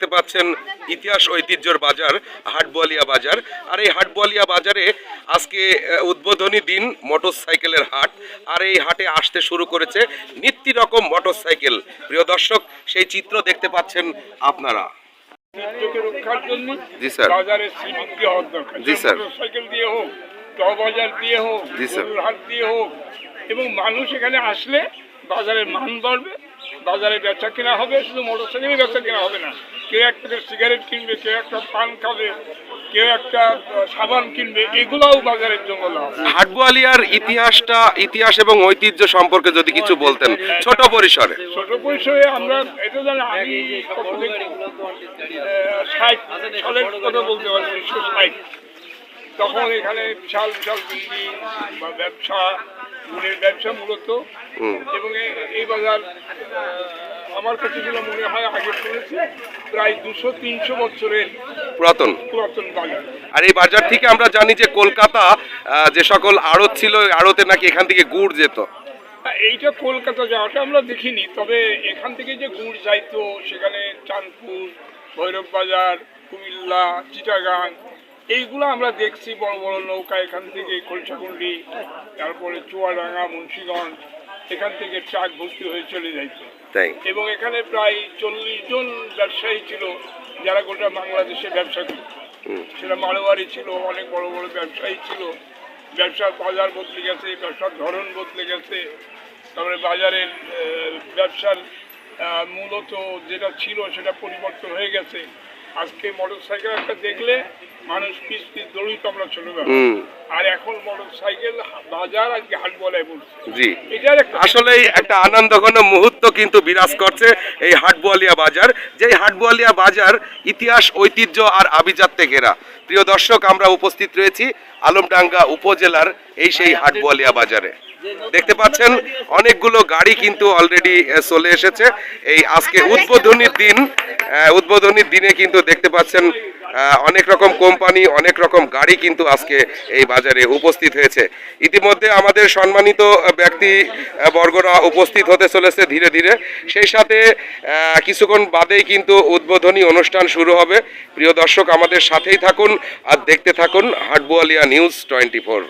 দেখতে পাচ্ছেন ইতিহাস ঐতিহ্যর বাজার হাটবোয়ালিয়া বাজার আর এই হাটবোয়ালিয়া বাজারে আজকে উদ্বোধনী দিন মোটরসাইকেলের হাট আর এই হাটে আসতে শুরু করেছে নিত্য রকম মোটরসাইকেল প্রিয় দর্শক সেই চিত্র দেখতে পাচ্ছেন আপনারা জি, স্যার। জি, স্যার। সাইকেল দিয়ে হোক বাজার দিয়ে হোক জি, স্যার। হাট দিয়ে হোক এবং মানুষ এখানে আসলে বাজারের মান বাড়বে বাজারে ব্যবসা কেনা হবে শুধু মোটর সাইকেলে বেচা কেনা হবে না। কেউ একটা সিগারেট কিনবে কেউ একটা পান খাবে কেউ একটা সাবান কিনবে এগুলাও বাজারের জন্য হাটবোয়ালিয়ার ইতিহাসটা ইতিহাস এবং ঐতিহ্য সম্পর্কে যদি কিছু বলতেন ছোট পরিসরে। ছোট পরিসরে আমরা এটা জানি আমি ষাট সালের কথা বলতে পারি উনিশশো ষাট। তখন এখানে বিশাল বিশাল বিল্ডিং বা ব্যবসা গুণের ব্যবসা মূলত। এবং এই বাজার আমার কাছে যেগুলো মনে হয় আগে শুনেছি প্রায় দুশো তিনশো বছরের পুরাতন। পুরাতন বাজার। আর এই বাজার থেকে আমরা জানি যে কলকাতা যে সকল আড়ত ছিল আড়তে নাকি এখান থেকে গুড় যেত। এইটা কলকাতা যাওয়াটা আমরা দেখিনি তবে এখান থেকে যে গুড় যাইতো সেখানে চাঁদপুর ভৈরব বাজার কুমিল্লা চিটাগাং এইগুলো আমরা দেখছি বড় বড় নৌকা এখান থেকে খোলসাকুন্ডি তারপরে চুয়াডাঙ্গা মুন্সীগঞ্জ এখান থেকে ট্রাক ভর্তি হয়ে চলে যাইতো। এবং এখানে প্রায় চল্লিশ জন ব্যবসায়ী ছিল যারা গোটা বাংলাদেশে ব্যবসা করত। সেটা মারোয়ারি ছিল অনেক বড় বড় ব্যবসায়ী ছিল। ব্যবসার বাজার বদলে গেছে ব্যবসার ধরন বদলে গেছে। তারপরে বাজারের ব্যবসার মূলত যেটা ছিল সেটা পরিবর্তন হয়ে গেছে। আজকে মোটর সাইকেল একটা দেখলে মানুষ পিস পিস দড়িত আমরা আর এখন মোটর সাইকেল বাজার আজকে হাট বলায় জি। এটার একটা আসলেই একটা মুহূর্ত কিন্তু বিরাজ করছে এই হাটবোয়ালিয়া বাজার যেই হাটবোয়ালিয়া বাজার ইতিহাস ঐতিহ্য আর আভিজাত্যে ঘেরা। প্রিয় দর্শক আমরা উপস্থিত রয়েছি আলমডাঙ্গা উপজেলার এই সেই হাটবোয়ালিয়া বাজারে। দেখতে পাচ্ছেন অনেকগুলো গাড়ি কিন্তু অলরেডি চলে এসেছে। এই আজকে উদ্বোধনীর দিন উদ্বোধনীর দিনে কিন্তু দেখতে পাচ্ছেন অনেক রকম কোম্পানি অনেক রকম গাড়ি কিন্তু আজকে এই বাজারে উপস্থিত হয়েছে। ইতিমধ্যে আমাদের সম্মানিত ব্যক্তি বর্গরা উপস্থিত হতে চলেছে ধীরে ধীরে। সেই সাথে কিছুক্ষণ বাদেই কিন্তু উদ্বোধনী অনুষ্ঠান শুরু হবে। প্রিয় দর্শক আমাদের সাথেই থাকুন আর দেখতে থাকুন হাটবোয়ালিয়া নিউজ টোয়েন্টি ফোর।